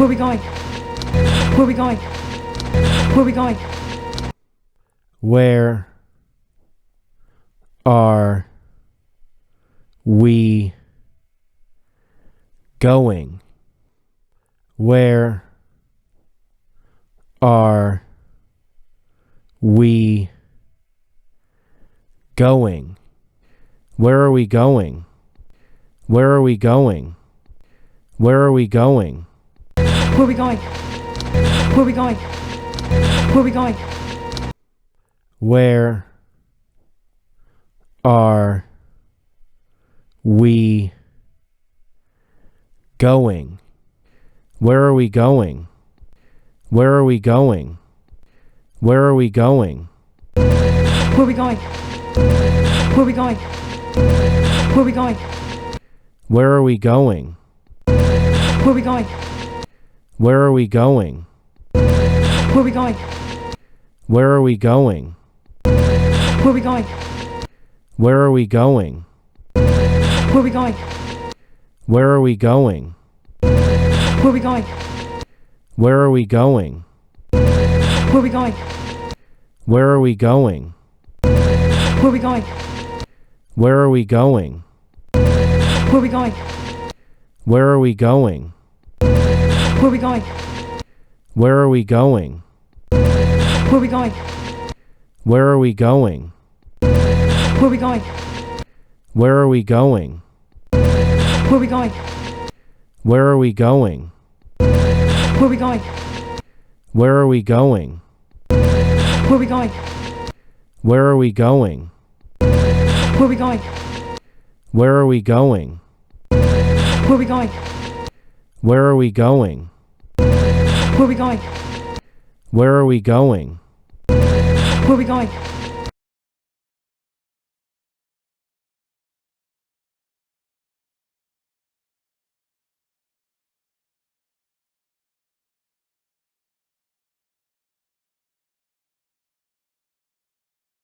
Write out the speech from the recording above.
Where are we going? Where are we going? Where are we going? Where are we going? Where are we going? Where are we going? Where are we going? Where are we going? Where are we going? Where are we going? Where are we going? Where are we going? Where are we going? Where are we going? Where are we going? Where are we going? Where are we going? Where are we going? Where are we going? Where are we going? Where are we going? Where are we going? Where are we going? Where are we going? Where are we going? Where are we going? Where are we going? Where are we going? Where are we going? Where are we going? Where are we going? Where are we going? Where are we going? Where are we going? Where are we going? Where are we going? Where are we going? Where are we going? Where are we going? Where are we going? Where are we going? Where are we going? Where are we going? Where are we going? Where are we going? Where are we going? Where are we going? Where are we going? Where are we going? Where are we going? Where are we going? Where are we going? Where are we going? Where are we going?